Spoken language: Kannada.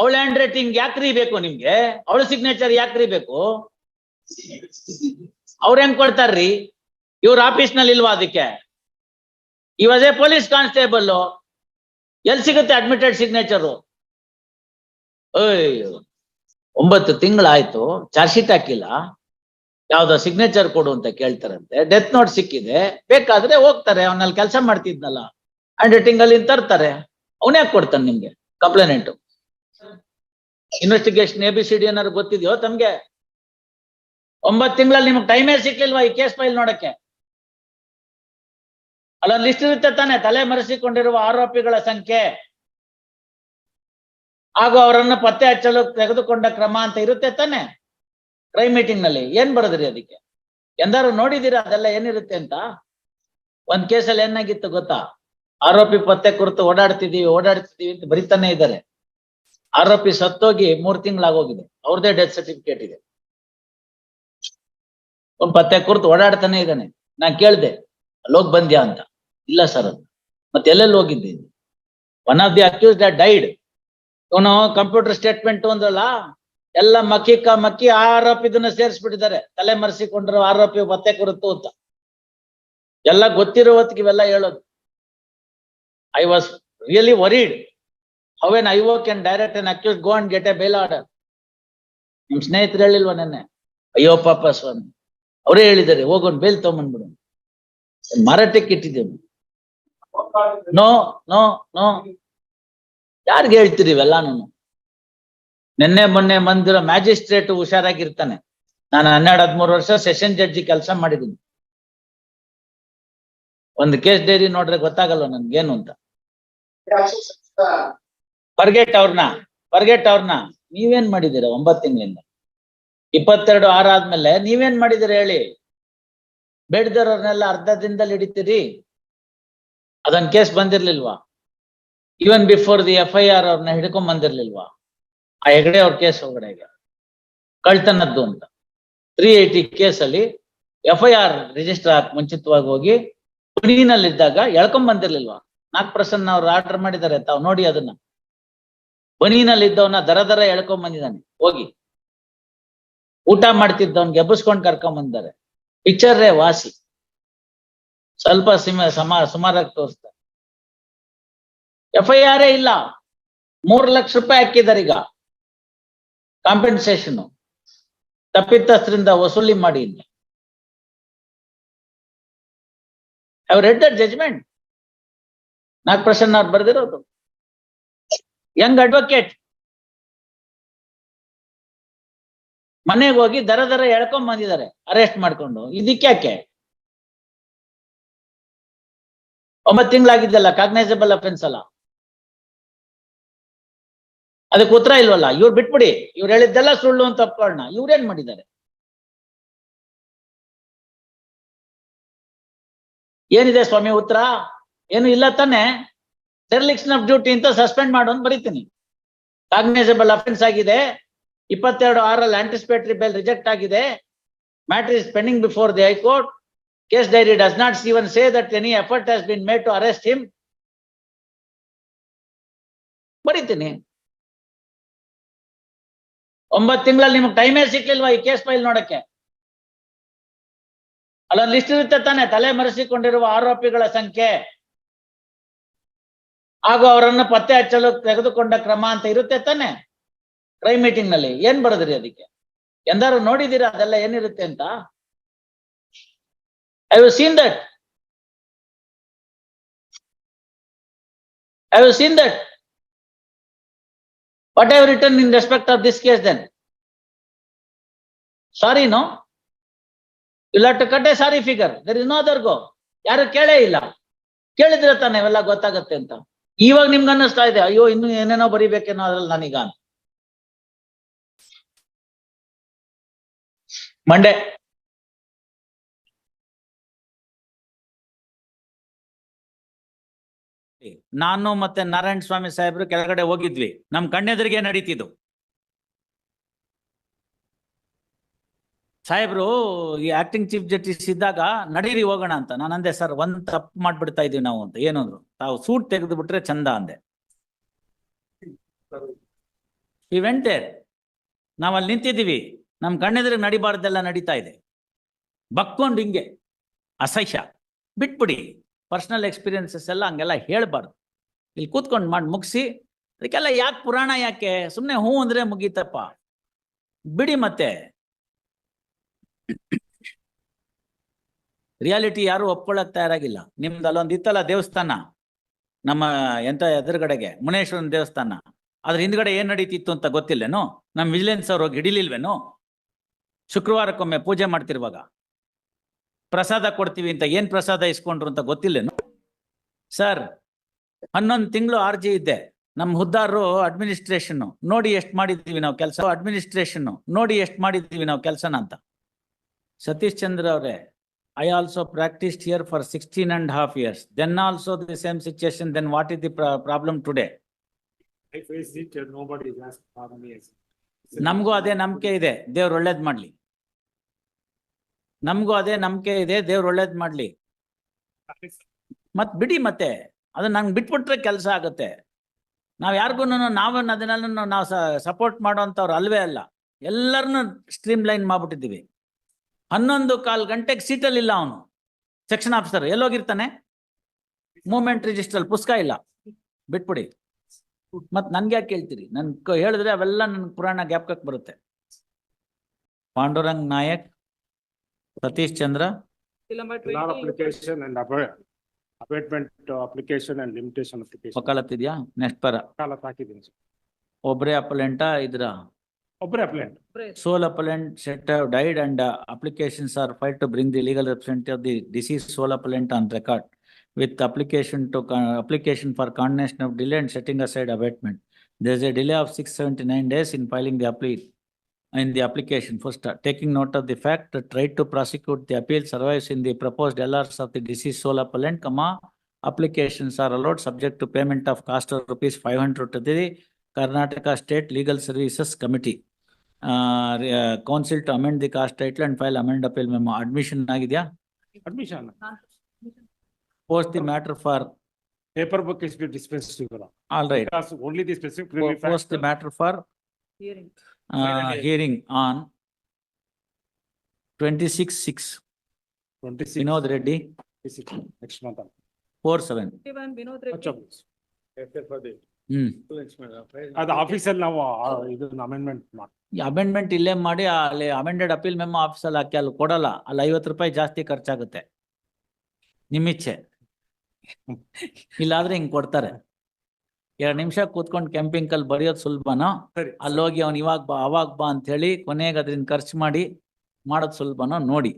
ಅವಳ ಹ್ಯಾಂಡ್ ರೈಟಿಂಗ್ ಯಾಕ್ರಿ ಬೇಕು ನಿಮ್ಗೆ? ಅವಳ ಸಿಗ್ನೇಚರ್ ಯಾಕ್ರಿ ಬೇಕು ಅವ್ರ ಹೆಂಗ್ ಕೊಡ್ತಾರ್ರಿ? ಇವ್ರ ಆಫೀಸ್ನಲ್ಲಿ ಇಲ್ವಾ ಅದಕ್ಕೆ? ಇವಾಗ ಪೊಲೀಸ್ ಕಾನ್ಸ್ಟೇಬಲ್ ಎಲ್ ಸಿಗುತ್ತೆ ಅಡ್ಮಿಟೆಡ್ ಸಿಗ್ನೇಚರು ಅಯ್ಯೋ, ಒಂಬತ್ತು ತಿಂಗಳಾಯ್ತು ಚಾರ್ಜ್ ಶೀಟ್ ಹಾಕಿಲ್ಲ. ಯಾವ್ದೋ ಸಿಗ್ನೇಚರ್ ಕೊಡು ಅಂತ ಕೇಳ್ತಾರಂತೆ. ಡೆತ್ ನೋಟ್ ಸಿಕ್ಕಿದೆ. ಬೇಕಾದ್ರೆ ಹೋಗ್ತಾರೆ ಅವನಲ್ಲಿ ಕೆಲಸ ಮಾಡ್ತಿದ್ನಲ್ಲ. ಹ್ಯಾಂಡ್ ರೈಟಿಂಗ್ ಅಲ್ಲಿ ತರ್ತಾರೆ. ಅವನೇ ಕೊಡ್ತಾನೆ ನಿಮ್ಗೆ? Complainant investigation A B C D ಏನಾದ್ರು ಗೊತ್ತಿದೆಯೋ ತಮ್ಗೆ? ಒಂಬತ್ತು ತಿಂಗಳಲ್ಲಿ ನಿಮ್ಗೆ ಟೈಮೇ ಸಿಕ್ಲಿಲ್ವಾ ಈ ಕೇಸ್ ಫೈಲ್ ನೋಡಕ್ಕೆ? ಅಲ್ಲೊಂದು ಲಿಸ್ಟ್ ಇರುತ್ತೆ ತಾನೆ, ತಲೆ ಮರೆಸಿಕೊಂಡಿರುವ ಆರೋಪಿಗಳ ಸಂಖ್ಯೆ. ಹಾಗೂ ಅವರನ್ನು ಪತ್ತೆ ಹಚ್ಚಲು ತೆಗೆದುಕೊಂಡ ಕ್ರಮ ಅಂತ ಇರುತ್ತೆ ತಾನೆ ಕ್ರೈಮ್ ಮೀಟಿಂಗ್ನಲ್ಲಿ. ಏನ್ ಬರದ್ರಿ ಅದಕ್ಕೆ? ಎಂದಾರು ನೋಡಿದೀರಾ ಅದೆಲ್ಲ ಏನಿರುತ್ತೆ ಅಂತ? ಒಂದ್ ಕೇಸಲ್ಲಿ ಏನಾಗಿತ್ತು ಗೊತ್ತಾ? ಆರೋಪಿ ಪತ್ತೆ ಕುರಿತು ಓಡಾಡ್ತಿದೀವಿ ಓಡಾಡ್ತಿದೀವಿ ಅಂತ ಬರಿತಾನೆ ಇದ್ದಾರೆ. ಆರೋಪಿ ಸತ್ತೋಗಿ ಮೂರ್ ತಿಂಗಳಾಗೋಗಿದೆ. ಅವ್ರದೇ ಡೆತ್ ಸರ್ಟಿಫಿಕೇಟ್ ಇದೆ. ಒಂದ್ ಪತ್ತೆ ಕುರ್ತು ಓಡಾಡ್ತಾನೆ ಇದ್ದಾನೆ. ನಾ ಕೇಳ್ದೆ, ಅಲ್ಲೋಗ್ ಬಂದ್ಯಾ ಅಂತ? ಇಲ್ಲ ಸರ್ ಅದು ಮತ್ತೆ ಎಲ್ಲೆಲ್ಲಿ ಹೋಗಿದ್ದೆ? One of the accused the died ಇವನು ಕಂಪ್ಯೂಟರ್ ಸ್ಟೇಟ್ಮೆಂಟ್ ಅಂದ್ರಲ್ಲ ಎಲ್ಲ ಮಕ್ಕಿ ಕ ಮಕ್ಕಿ ಆರೋಪಿದನ್ನ ಸೇರಿಸ್ಬಿಟ್ಟಿದ್ದಾರೆ. ತಲೆ ಮರೆಸಿಕೊಂಡ್ರು ಆರೋಪಿ ಪತ್ತೆ ಕುರುತು ಅಂತ. ಎಲ್ಲ ಗೊತ್ತಿರೋ ಹೊತ್ತಿಗೆ ಇವೆಲ್ಲ ಹೇಳೋದು. I was really worried how and I oh can direct an accused go and get a bail order ನಿಮ್ ಸ್ನೇಹಿತರು ಹೇಳಿಲ್ವಾ ನೆನ್ನೆ? ಅಯ್ಯೋ ಪಾಪ ಸ್ವಾಮಿ. ಅವರೇ ಹೇಳಿದ್ದಾರೆ ಹೋಗೋನ್ ಬೇಲ್ ತಗೊಂಡ್ಬಿಡು ಮಾರಾಟಕ್ಕೆ ಇಟ್ಟಿದ್ದೇವೆ. ನೋ ನೋ ನೋ ಯಾರಿಗೆ ಹೇಳ್ತೀರಿ ಇವೆಲ್ಲಾನು? ನಿನ್ನೆ, ಮೊನ್ನೆ ಬಂದಿರೋ ಮ್ಯಾಜಿಸ್ಟ್ರೇಟ್ ಹುಷಾರಾಗಿರ್ತಾನೆ. ನಾನು ಹನ್ನೆರಡು, ಹದಿಮೂರು ವರ್ಷ ಸೆಷನ್ ಜಡ್ಜಿ ಕೆಲಸ ಮಾಡಿದ್ದೀನಿ. ಒಂದು ಕೇಸ್ ಡೈರಿ ನೋಡ್ರೆ ಗೊತ್ತಾಗಲ್ಲ ನನ್ಗೇನು ಅಂತ? ಫರ್ಗೆಟ್ ಅವ್ರನ್ನ ಫರ್ಗೆಟ್ ಅವ್ರನ್ನ, ನೀವೇನ್ ಮಾಡಿದೀರ ಒಂಬತ್ತು ತಿಂಗಳಿಂದ? ಇಪ್ಪತ್ತೆರಡು ಆರಾದ್ಮೇಲೆ ನೀವೇನ್ ಮಾಡಿದಿರ ಹೇಳಿ? ಬೇಡದವ್ರನ್ನೆಲ್ಲ ಅರ್ಧ ದಿನದಲ್ಲಿ ಹಿಡಿತೀರಿ? ಅದನ್ case ಬಂದಿರ್ಲಿಲ್ವಾ? Even before the F I R ಅವ್ರನ್ನ ಹಿಡ್ಕೊಂಡ್ ಬಂದಿರ್ಲಿಲ್ವಾ? ಆ ಹೆಗಡೆ ಅವ್ರ ಕೇಸ್ ಒಳಗಡೆಗೆ ಕಳ್ತನದ್ದು ಅಂತ. ತ್ರೀ ಏಯ್ಟಿ ಕೇಸಲ್ಲಿ ಎಫ್ ಐ ಆರ್ ರಿಜಿಸ್ಟರ್ ಆಗಿ ಮುಂಚಿತವಾಗಿ ಹೋಗಿ ಬನೀನಲ್ಲಿದ್ದಾಗ ಎಳ್ಕೊಂಡ್ ಬಂದಿರ್ಲಿಲ್ವಾ? ನಾಗ್ ಪ್ರಸನ್ನ ಅವ್ರು ಆರ್ಡರ್ ಮಾಡಿದ್ದಾರೆ ತಾವ್ ನೋಡಿ ಅದನ್ನ. ಬನೀನಲ್ಲಿ ಇದ್ದವನ್ನ ದರ ದರ ಎಳ್ಕೊಂಡ್ ಬಂದಿದ್ದಾನೆ. ಹೋಗಿ. ಊಟ ಮಾಡ್ತಿದ್ದವನ್ ಎಬ್ಬಿಸ್ಕೊಂಡ್ ಕರ್ಕೊಂಡ್ ಬಂದಿದ್ದಾರೆ. ಪಿಕ್ಚರ್ ವಾಸಿ. ಸ್ವಲ್ಪ ಸಿಮ ಸಮ, ಸುಮಾರಾಗಿ ತೋರಿಸ್ತಾರೆ. ಎಫ್ ಐ ಇಲ್ಲ. ಮೂರ್ ಲಕ್ಷ ರೂಪಾಯಿ ಹಾಕಿದ್ದಾರೆ ಈಗ. ಕಾಂಪೆನ್ಸೇಷನ್ ತಪ್ಪಿತಸ್ಥರಿಂದ ವಸೂಲಿ ಮಾಡಿ I've read that judgment Nag Prasanna ಅವ್ರು ಬರ್ದಿರೋದು. ಯಂಗ್ ಅಡ್ವೊಕೇಟ್ ಮನೆಗೆ ಹೋಗಿ ದರ ದರ ಎಳ್ಕೊಂಡ್ ಬಂದಿದ್ದಾರೆ. ಅರೆಸ್ಟ್ ಮಾಡ್ಕೊಂಡು. ಯಾಕೆ? ಒಂಬತ್ತು ತಿಂಗಳಾಗಿದ್ದಲ್ಲ ಕಾಗ್ನೈಸಬಲ್ ಅಫೆನ್ಸ್ ಅಲ್ಲ. ಅದಕ್ಕೆ ಉತ್ತರ ಇಲ್ವಲ್ಲ? ಇವ್ರು ಬಿಟ್ಬಿಡಿ. ಇವ್ರು ಹೇಳಿದ್ದೆಲ್ಲ ಸುಳ್ಳು ಅಂತ ಅಪ್ಕೊಳ್ಳೋಣ ಇವ್ರೇನ್ ಮಾಡಿದ್ದಾರೆ? ಏನಿದೆ ಸ್ವಾಮಿ ಉತ್ತರ? ಏನು ಇಲ್ಲ ತಾನೆ. ಸೆರ್ಲಿಕ್ಸ್ನ್ ಆಫ್ ಡ್ಯೂಟಿ ಅಂತ ಸಸ್ಪೆಂಡ್ ಮಾಡು ಅಂತ ಬರೀತೀನಿ. ಕಾಗ್ನೈಸಬಲ್ ಅಫೆನ್ಸ್ ಆಗಿದೆ. ಇಪ್ಪತ್ತೆರಡು ಆರಲ್ಲಿ ಆಂಟಿಸಿಪೇಟರಿ ಬೇಲ್ ರಿಜೆಕ್ಟ್ ಆಗಿದೆ. Matter is pending before the high court case diary does not even say that any effort has been made to arrest him ಬರೀತೀನಿ. ಒಂಬತ್ತು ತಿಂಗಳಲ್ಲಿ ನಿಮ್ಗೆ ಟೈಮೇ ಸಿಕ್ಲಿಲ್ವಾ ಈ ಕೇಸ್ ಫೈಲ್ ನೋಡಕ್ಕೆ? ಅಲ್ಲೊಂದು ಲಿಸ್ಟ್ ಇರುತ್ತೆ ತಾನೆ, ತಲೆ ಮರೆಸಿಕೊಂಡಿರುವ ಆರೋಪಿಗಳ ಸಂಖ್ಯೆ. ಹಾಗೂ ಅವರನ್ನು ಪತ್ತೆ ಹಚ್ಚಲು ತೆಗೆದುಕೊಂಡ ಕ್ರಮ ಅಂತ ಇರುತ್ತೆ ತಾನೆ? ಕ್ರೈಮ್ ಮೀಟಿಂಗ್ನಲ್ಲಿ ಏನ್ ಬರದ್ರಿ ಅದಕ್ಕೆ? ಎಂದಾರು ನೋಡಿದೀರಾ ಅದೆಲ್ಲ ಏನಿರುತ್ತೆ ಅಂತ? I've seen that I've seen that what I've return in respect of this case then sorry no ಇಲ್ಲ to cut a sorry figure there is no other go ಯಾರು ಕೇಳೇ ಇಲ್ಲ. ಕೇಳಿದ್ರೆ ತಾನೆ ಇವೆಲ್ಲ ಗೊತ್ತಾಗತ್ತೆ ಅಂತ. ಇವಾಗ ನಿಮ್ಗೆ ಅನ್ನಿಸ್ತಾ ಇದೆ, ಅಯ್ಯೋ, ಇನ್ನು ಏನೇನೋ ಬರಿಬೇಕೇನೋ ಅದ್ರಲ್ಲಿ ನಾನೀಗ. ಮಂಡೆ. ನಾನು ಮತ್ತೆ ನಾರಾಯಣ ಸ್ವಾಮಿ ಸಾಹೇಬ್ರು ಕೆಳಗಡೆ ಹೋಗಿದ್ವಿ. ನಮ್ ಕಣ್ಣೆದ್ರಿಗೆ ನಡೀತಿದ್ದು. ಸಾಹೇಬ್ರು, ಈ ಆಕ್ಟಿಂಗ್ ಚೀಫ್ ಜಸ್ಟಿಸ್ ಇದ್ದಾಗ ನಡೀರಿ ಹೋಗೋಣ ಅಂತ. ನಾನು ಅಂದೆ, ಸರ್, ಒಂದ್ ತಪ್ಪು ಮಾಡ್ಬಿಡ್ತಾ ಇದೀವಿ ನಾವು ಅಂತ. ಏನಂದ್ರು. ತಾವು ಸೂಟ್ ತೆಗೆದು ಬಿಟ್ರೆ ಚಂದ ಅಂದೆ. ಈ ನಾವಲ್ಲಿ ನಾವ್ ಅಲ್ಲಿ ನಿಂತಿದ್ದೀವಿ. ನಮ್ ಕಣ್ಣೆದ್ರೆ ನಡಿಬಾರ್ದೆಲ್ಲ ನಡೀತಾ ಇದೆ. ಬಕ್ಕೊಂಡು ಹಿಂಗೆ. ಅಸಹ್ಯ. ಬಿಟ್ಬಿಡಿ. ಪರ್ಸನಲ್ ಎಕ್ಸ್ಪೀರಿಯನ್ಸಸ್ ಎಲ್ಲ ಹಂಗೆಲ್ಲ ಹೇಳ್ಬಾರ್ದು. ಇಲ್ಲಿ ಕೂತ್ಕೊಂಡು ಮಾಡಿ, ಮುಗಿಸಿ. ಅದಕ್ಕೆಲ್ಲ ಯಾಕೆ ಪುರಾಣ ಯಾಕೆ? ಸುಮ್ಮನೆ ಹ್ಞೂ ಅಂದ್ರೆ ಮುಗೀತಪ್ಪ. ಬಿಡಿ ಮತ್ತೆ. ರಿಯಾಲಿಟಿ ಯಾರು ಒಪ್ಕೊಳ್ಳಕ್ ತಯಾರಾಗಿಲ್ಲ. ನಿಮ್ದು ಅಲ್ಲೊಂದು ಇತ್ತಲ್ಲ ದೇವಸ್ಥಾನ? ನಮ್ಮ ಎಂತ ಎದುರುಗಡೆಗೆ ಮುನೇಶ್ವರನ ದೇವಸ್ಥಾನ? ಅದ್ರ ಹಿಂದ್ಗಡೆ ಏನ್ ನಡೀತಿತ್ತು ಅಂತ ಗೊತ್ತಿಲ್ಲೇನೋ? ನಮ್ ವಿಜಿಲೆನ್ಸ್ ಅವ್ರು ಹೋಗಿ ಹಿಡಿಲಿಲ್ವೇನೋ? ಶುಕ್ರವಾರಕ್ಕೊಮ್ಮೆ ಪೂಜೆ ಮಾಡ್ತಿರುವಾಗ? ಪ್ರಸಾದ ಕೊಡ್ತೀವಿ ಅಂತ ಏನ್ ಪ್ರಸಾದ ಇಸ್ಕೊಂಡ್ರು ಅಂತ ಗೊತ್ತಿಲ್ಲೇನು? ಸರ್ ಹನ್ನೊಂದು ತಿಂಗಳು ಆರ್ಜಿ ಇದ್ದೆ ನಮ್ಮ ಹುದ್ದಾರರು ಅಡ್ಮಿನಿಸ್ಟ್ರೇಷನ್ ನೋಡಿ ಎಷ್ಟು ಮಾಡಿದೀವಿ ನಾವು ಕೆಲಸ. ಅಡ್ಮಿನಿಸ್ಟ್ರೇಷನ್ ನೋಡಿ ಎಷ್ಟು ಮಾಡಿದೀವಿ ನಾವು ಕೆಲಸನ ಅಂತ. ಸತೀಶ್ ಚಂದ್ರ ಅವರೇ I also here here for sixteen and half years then also the same situation then what is the problem today I faced it, uh, nobody is asked for me. as- ನಮಗೂ ಅದೇ ನಂಬಿಕೆ ಇದೆ. ದೇವ್ರು ಒಳ್ಳೇದ್ ಮಾಡ್ಲಿ. ನಮಗೂ ಅದೇ ನಂಬಿಕೆ ಇದೆ. ದೇವ್ರು ಒಳ್ಳೇದ್ ಮಾಡ್ಲಿ. ಮತ್ತೆ ಬಿಡಿ ಮತ್ತೆ. ಅದನ್ನ ನಂಗೆ ಬಿಟ್ಬಿಟ್ರೆ ಕೆಲಸ ಆಗುತ್ತೆ. ನಾವ್ ಯಾರಿಗೂ ನಾವು ಅದನ್ನೆಲ್ಲ ನಾವು ಸಪೋರ್ಟ್ ಮಾಡೋಂಥವ್ರು ಅಲ್ವೇ ಅಲ್ಲ. ಎಲ್ಲರನ್ನು ಸ್ಟ್ರೀಮ್ ಲೈನ್ ಮಾಡ್ಬಿಟ್ಟಿದ್ದೀವಿ. ಹನ್ನೊಂದು ಕಾಲ್ ಗಂಟೆಗೆ ಸೀಟಲ್ಲಿ ಇಲ್ಲ ಅವನು. ಸೆಕ್ಷನ್ ಆಫೀಸರ್ ಎಲ್ಲೋಗಿರ್ತಾನೆ. ಮೂಮೆಂಟ್ ರಿಜಿಸ್ಟರ್ ಪುಸ್ತಕ ಇಲ್ಲ. ಬಿಟ್ಬಿಡಿ. ಮತ್ ನನ್ಗೆ ಯಾಕೆ ಕೇಳ್ತೀರಿ? ನನ್ ಹೇಳಿದ್ರೆ ಅವೆಲ್ಲ ನನ್ ಪುರಾಣ ಜ್ಞಾಪಕಕ್ಕೆ ಬರುತ್ತೆ. ಪಾಂಡುರಂಗ್ ನಾಯಕ್ ಸತೀಶ್ ಚಂದ್ರ. ವಕಾಲತ್ ಇದೆಯಾ? ನೆಕ್ಸ್ಟ್ ಪರ ಒಬ್ಬರೇ ಅಪಲೆಂಟ ಇದ್ರ? Opera plant. Solar plant sector died and uh, applications are filed to bring the legal representative of the deceased solar plant on record with application to, application for condemnation of delay and setting aside abatement. There's a delay of six seventy-nine days in filing the appeal, in the application. First, uh, taking note of the fact that tried to prosecute the appeal survives in the proposed LRs of the deceased solar plant, comma, applications are allowed subject to payment of cost of rupees five hundred to the Karnataka State Legal Services Committee. Uh, re- uh, council to amend the cast title and file amend appeal memo. Admission ಆಗಿದ್ಯಾ? Admission. Post the matter for, Paper book is been dispensed to you. all right. Because only the specific. Po- relief Post the act- matter for uh, Finally. hearing on twenty-six, six, Twenty-six. Vinod Reddy, 26, Next month. four, seven. Vinod Achha. Reddy ಹ್ಮ್. ಅದು ಆಫೀಸಲ್ಲಿ ನಾವು ಆ, ಇದನ್ನ ಅಮೆಂಡ್ಮೆಂಟ್ ಮಾಡಿ. ಈ Amendment ಇಲ್ಲೇ ಮಾಡಿ ಅಲ್ಲಿ ಅಮೆಂಡೆಡ್ ಅಪೀಲ್ ಮೆಮೊ ಆಫೀಸಲ್ಲಿ ಹಾಕಿ ಅಲ್ಲಿ ಕೊಡಲ್ಲ. ಅಲ್ಲಿ ಐವತ್ತು ರೂಪಾಯಿ ಜಾಸ್ತಿ ಖರ್ಚಾಗುತ್ತೆ. ನಿಮ್ಮಿಚ್ಛೆ ಇಲ್ಲಾದ್ರೆ ಹಿಂಗ್ ಕೊಡ್ತಾರೆ. ಎರಡ್ ನಿಮಿಷ ಕೂತ್ಕೊಂಡು ಕೆಂಪಿಂಗ್ ಕಲ್ ಬರೆಯೋದು ಸುಲಭನೋ. ಅಲ್ಲಿ ಹೋಗಿ ಅವ್ನು ಇವಾಗ ಬಾ ಅವಾಗ ಬಾ ಅಂತ ಹೇಳಿ ಕೊನೆಗೆ ಅದ್ರಿಂದ ಖರ್ಚು ಮಾಡಿ ಮಾಡೋದು ಸುಲಭನೋ? ನೋಡಿ.